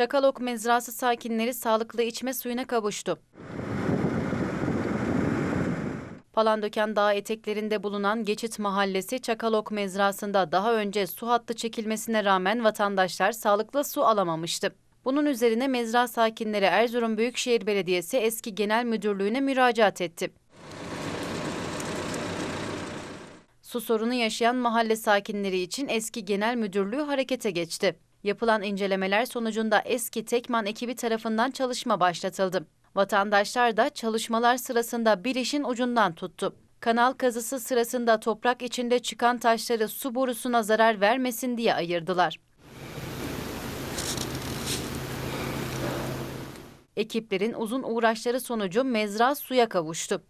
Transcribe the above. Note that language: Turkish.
Çakalok mezrası sakinleri sağlıklı içme suyuna kavuştu. Palandöken Dağı eteklerinde bulunan Geçit Mahallesi Çakalok mezrasında daha önce su hattı çekilmesine rağmen vatandaşlar sağlıklı su alamamıştı. Bunun üzerine mezra sakinleri Erzurum Büyükşehir Belediyesi eski genel müdürlüğüne müracaat etti. Su sorunu yaşayan mahalle sakinleri için eski genel müdürlüğü harekete geçti. Yapılan incelemeler sonucunda eski Tekman ekibi tarafından çalışma başlatıldı. Vatandaşlar da çalışmalar sırasında bir işin ucundan tuttu. Kanal kazısı sırasında toprak içinde çıkan taşları su borusuna zarar vermesin diye ayırdılar. Ekiplerin uzun uğraşları sonucu mezra suya kavuştu.